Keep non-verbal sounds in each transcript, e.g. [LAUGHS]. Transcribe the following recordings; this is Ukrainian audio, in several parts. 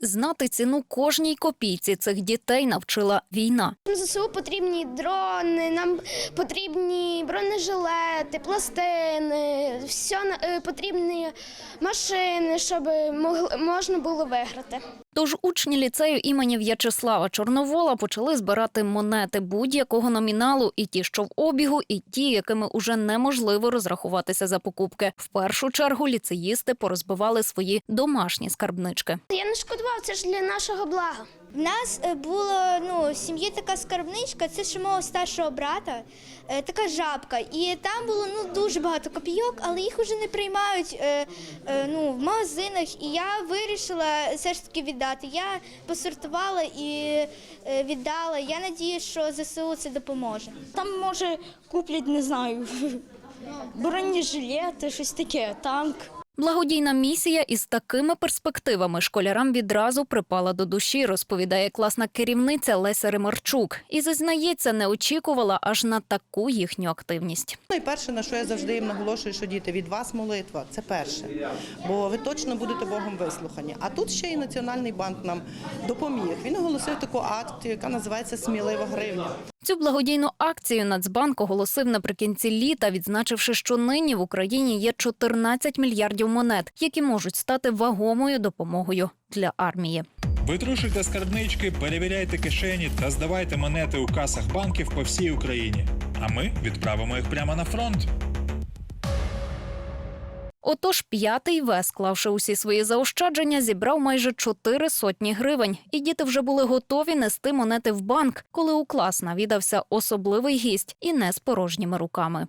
Знати ціну кожній копійці цих дітей навчила війна. ЗСУ потрібні дрони, нам потрібні бронежилети, пластини, все потрібні машини, щоб можна було виграти. Тож учні ліцею імені В'ячеслава Чорновола почали збирати монети будь-якого номіналу, і ті, що в обігу, і ті, якими уже неможливо розрахуватися за покупки. В першу чергу ліцеїсти порозбивали свої домашні скарбнички. Я не шкодував, це ж для нашого блага. В нас е, була ну, в сім'ї така скарбничка, це ще мого старшого брата, е, така жабка. І там було ну, дуже багато копійок, але їх вже не приймають е, ну, в магазинах. І я вирішила все ж таки віддати. Я посортувала і віддала. Я надію, що ЗСУ це допоможе. Там може куплять, не знаю, [LAUGHS] бронежилети, щось таке, танк. Благодійна місія із такими перспективами школярам відразу припала до душі, розповідає класна керівниця Леся Римарчук. І зізнається, не очікувала аж на таку їхню активність. Ну і перше, на що я завжди їм наголошую, що діти від вас молитва це перше. Бо ви точно будете Богом вислухані. А тут ще і Національний банк нам допоміг. Він оголосив таку акцію, яка називається Смілива гривня. Цю благодійну акцію Нацбанк оголосив наприкінці літа, відзначивши, що нині в Україні є 14 мільярдів монет, які можуть стати вагомою допомогою для армії. Витрушуйте скарбнички, перевіряйте кишені та здавайте монети у касах банків по всій Україні. А ми відправимо їх прямо на фронт. Отож, п'ятий В, склавши усі свої заощадження, зібрав майже чотири сотні гривень, і діти вже були готові нести монети в банк, коли у клас навідався особливий гість і не з порожніми руками.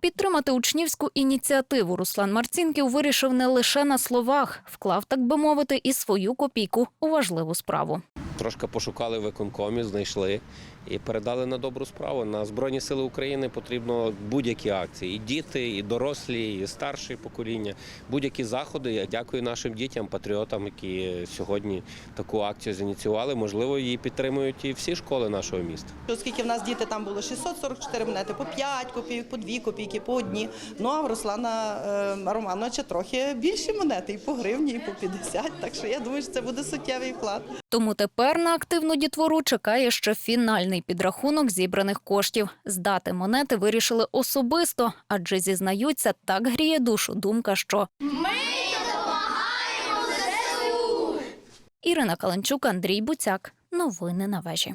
Підтримати учнівську ініціативу Руслан Марцінків вирішив не лише на словах, вклав, так би мовити, і свою копійку у важливу справу. Трошки пошукали в виконкомі, знайшли і передали на добру справу. На Збройні Сили України потрібно будь-які акції. І діти, і дорослі, і старші покоління. Будь-які заходи. Я дякую нашим дітям, патріотам, які сьогодні таку акцію зініціювали. Можливо, її підтримують і всі школи нашого міста. Оскільки в нас діти там було 644 монети, по 5 копійок, по 2 копійки, по одні. Ну а в Руслана е, Романовича трохи більші монети, і по гривні, і по 50. Так що я думаю, що це буде суттєвий вклад. Тому тепер на активну дітвору чекає ще фінальний підрахунок зібраних коштів. Здати монети вирішили особисто, адже зізнаються, так гріє душу думка, що ми допомагаємо ЗСУ! Ірина Каленчук, Андрій Буцяк. Новини на вежі.